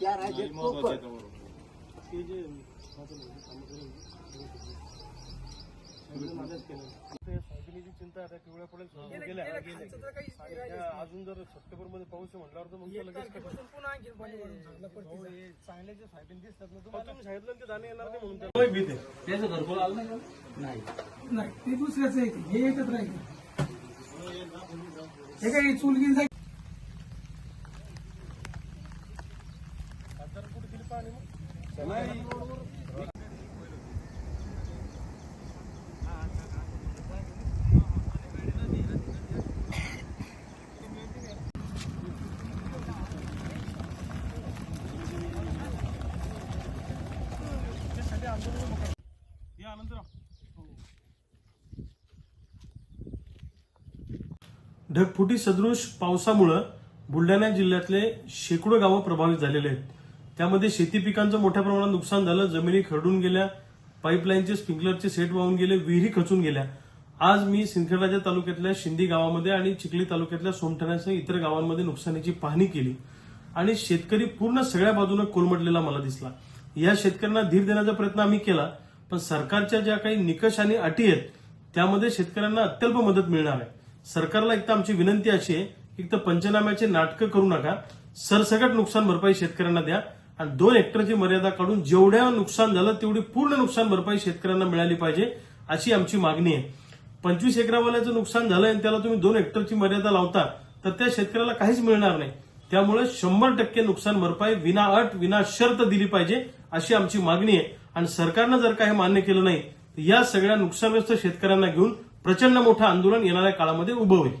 त्या राज्यात म्हणजे चिंता आता पिवळ्या पडेल गेल्या अजून जर सप्टेंबरमध्ये पाऊस आहे म्हटल्यावर तर मग लगेच चांगले जे सोयाबीन दिसतात ना तुम्हाला तुम्ही सांगितलं ते दाणे येणार नाही म्हणून भीत. आहे त्याचं घरकुल आलं नाही का? नाही. ते दुसऱ्याच आहे ते. हे एकच राहील हे काही चुलगी मग ढगफुटी सदृश पावसामुळं बुलढाणा जिल्ह्यातले शेकडो गावं प्रभावित झालेले आहेत. त्यामध्ये शेती पिकांचं मोठ्या प्रमाणात नुकसान झालं जमिनी खरडून गेल्या पाईपलाईनचे स्प्रिंकलरचे सेट वाहून गेले विहिरी खचून गेल्या. आज मी सिंदखेडराजा तालुक्यातल्या शिंदी गावामध्ये आणि चिखली तालुक्यातल्या सोमठाण्यासह इतर गावांमध्ये नुकसानीची पाहणी केली. आणि शेतकरी पूर्ण सगळ्या बाजूने कोलमडलेला मला दिसला. या शेतकऱ्यांना धीर देण्याचा प्रयत्न आम्ही केला पण सरकारच्या ज्या काही निकष आणि अटी आहेत त्यामध्ये शेतकऱ्यांना अत्यल्प मदत मिळणार आहे. सरकारला एक तर आमची विनंती अशी आहे एक तर पंचनाम्याचे नाटकं करू नका सरसकट नुकसान भरपाई शेतकऱ्यांना द्या आणि दोन हेक्टरची मर्यादा काढून जेवढ्या नुकसान झालं तेवढी पूर्ण नुकसान भरपाई शेतकऱ्यांना मिळाली पाहिजे अशी आमची मागणी आहे. पंचवीस एकरावाल्याचं नुकसान झालं आणि त्याला तुम्ही दोन हेक्टरची मर्यादा लावता तर त्या शेतकऱ्याला काहीच मिळणार नाही. त्यामुळे शंभर टक्के नुकसान भरपाई विना अट विना शर्त दिली पाहिजे अशी आमची मागणी आहे. आणि सरकारनं जर काही मान्य केलं नाही तर या सगळ्या नुकसानग्रस्त शेतकऱ्यांना घेऊन प्रचंड मोठं आंदोलन येणाऱ्या काळामध्ये उभं होईल.